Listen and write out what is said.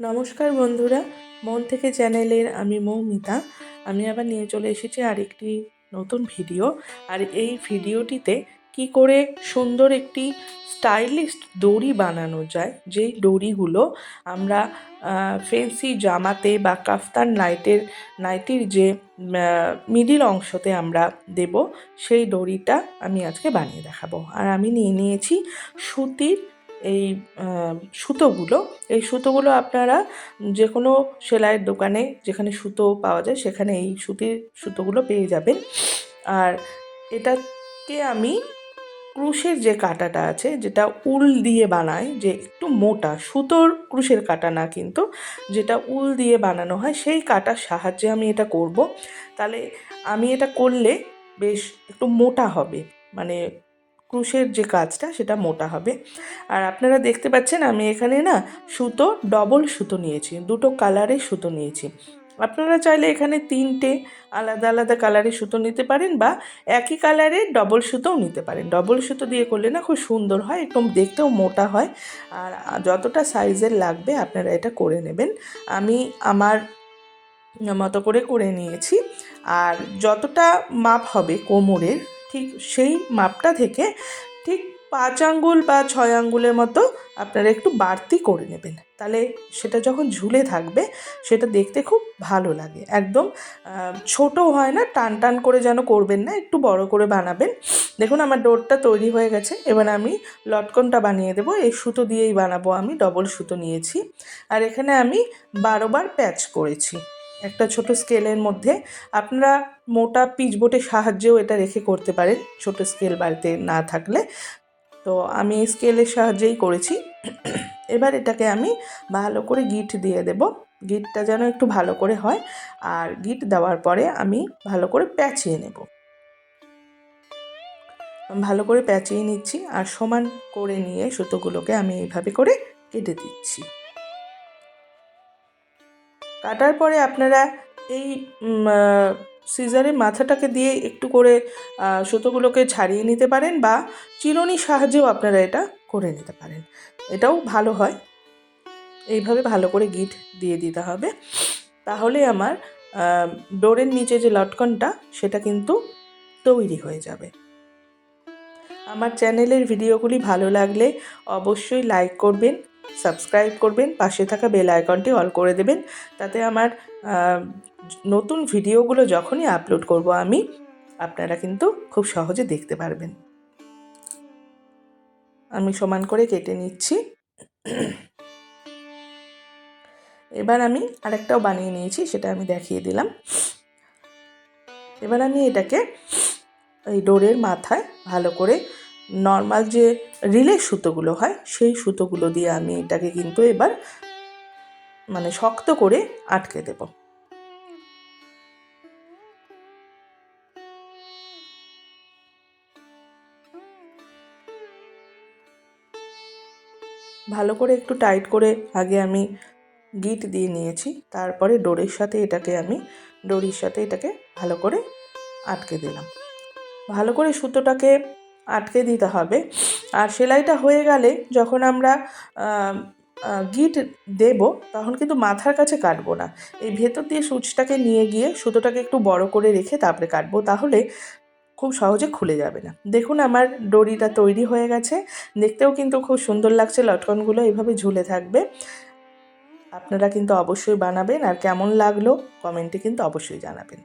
নমস্কার বন্ধুরা, মন থেকে চ্যানেলের আমি মৌমিতা। আমি আবার নিয়ে চলে এসেছি আরেকটি নতুন ভিডিও। আর এই ভিডিওটিতে কি করে সুন্দর একটি স্টাইলিশ দড়ি বানানো যায়, যেই দড়িগুলো আমরা ফেন্সি জামাতে বা কাফতান নাইটের, নাইটির যে মিডিল অংশতে আমরা দেব, সেই দড়িটা আমি আজকে বানিয়ে দেখাবো। আর আমি নিয়ে নিয়েছি সুতির এই সুতোগুলো এই সুতোগুলো আপনারা যে কোনো সেলাইয়ের দোকানে যেখানে সুতো পাওয়া যায় সেখানে এই সুতির সুতোগুলো পেয়ে যাবেন। আর এটাকে আমি ক্রুশের যে কাঁটাটা আছে যেটা উল দিয়ে বানায়, যে একটু মোটা, সুতোর ক্রুশের কাঁটা না কিন্তু, যেটা উল দিয়ে বানানো হয় সেই কাঁটার সাহায্যে আমি এটা করব। তাহলে আমি এটা করলে বেশ একটু মোটা হবে। মানে ক্রুশের যে কাজটা সেটা মোটা হবে। আর আপনারা দেখতে পাচ্ছেন আমি এখানে না সুতো, ডবল সুতো নিয়েছি, দুটো কালারে সুতো নিয়েছি। আপনারা চাইলে এখানে তিনটে আলাদা আলাদা কালারের সুতো নিতে পারেন বা একই কালারের ডবল সুতোও নিতে পারেন। ডবল সুতো দিয়ে করলে না খুব সুন্দর হয় একদম দেখতেও মোটা হয়। আর যতটা সাইজের লাগবে আপনারা এটা করে নেবেন। আমি আমার মতো করে করে নিয়েছি। আর যতটা মাপ হবে কোমরের ঠিক সেই মাপটা থেকে ঠিক পাঁচ আঙ্গুল বা ছয় আঙ্গুলের মতো আপনারা একটু বাড়তি করে নেবেন। তাহলে সেটা যখন ঝুলে থাকবে, সেটা দেখতে খুব ভালো লাগে। একদম ছোট হয় না, টান টান করে যেন করবেন না, একটু বড় করে বানাবেন। দেখুন আমার ডোরটা তৈরি হয়ে গেছে, এবার আমি লটকনটা বানিয়ে দেবো। এই সুতো দিয়েই বানাবো আমি, ডবল সুতো নিয়েছি। আর এখানে আমি বারোবার প্যাচ করেছি। একটা ছোট স্কেলের মধ্যে আপনারা মোটা পিচবোটের সাহায্যেও এটা রেখে করতে পারেন, ছোট স্কেল বাড়িতে না থাকলে। তো আমি স্কেলের সাহায্যেই করেছি। এবার এটাকে আমি ভালো করে গিট দিয়ে দেব। গিটটা যেন একটু ভালো করে হয়। আর গিট দেওয়ার পরে আমি ভালো করে প্যাচিয়ে নেব। ভালো করে প্যাচিয়ে নিচ্ছি আর সমান করে নিয়ে সুতোগুলোকে আমি এইভাবে করে কেটে দিচ্ছি। কাটার পরে আপনারা এই সিজারের মাথাটাকে দিয়ে একটু করে সুতোগুলোকে ছাড়িয়ে নিতে পারেন বা চিরুনির সাহায্যেও আপনারা এটা করে নিতে পারেন। এটাও ভালো হয়। এইভাবে ভালো করে গিট দিয়ে দিতে হবে। তাহলে আমার ডোরের নিচে যে লটকনটা, সেটা কিন্তু তৈরি হয়ে যাবে। আমার চ্যানেলের ভিডিওগুলি ভালো লাগলে অবশ্যই লাইক করবেন সাবস্ক্রাইব করবেন, পাশে থাকা বেল আইকনটি অল করে দেবেন, তাতে আমার নতুন ভিডিওগুলো যখনই আপলোড করব আমি, আপনারা কিন্তু খুব সহজে দেখতে পারবেন। আমি সমান করে কেটে নিচ্ছি। এবার আমি আরেকটাও বানিয়ে নিয়েছি, সেটা আমি দেখিয়ে দিলাম। এবার আমি এটাকে এই ডোরের মাথায় ভালো করে নর্মাল যে রিলের সুতোগুলো হয়, সেই সুতোগুলো দিয়ে আমি এটাকে কিন্তু এবার মানে শক্ত করে আটকে দেব। ভালো করে একটু টাইট করে আগে আমি গিট দিয়ে নিয়েছি, তারপরে ডোরের সাথে এটাকে আমি, ডোরির সাথে এটাকে ভালো করে আটকে দিলাম। ভালো করে সুতোটাকে আটকে দিতে হবে। আর সেলাইটা হয়ে গেলে যখন আমরা গিট দেব, তখন কিন্তু মাথার কাছে কাটবো না। এই ভেতর দিয়ে সুচটাকে নিয়ে গিয়ে সুতোটাকে একটু বড় করে রেখে তারপরে কাটবো, তাহলে খুব সহজে খুলে যাবে না। দেখুন আমার দড়িটা তৈরি হয়ে গেছে। দেখতেও কিন্তু খুব সুন্দর লাগছে, লটকনগুলো এভাবে ঝুলে থাকবে। আপনারা কিন্তু অবশ্যই বানাবেন, আর কেমন লাগল কমেন্টে কিন্তু অবশ্যই জানাবেন।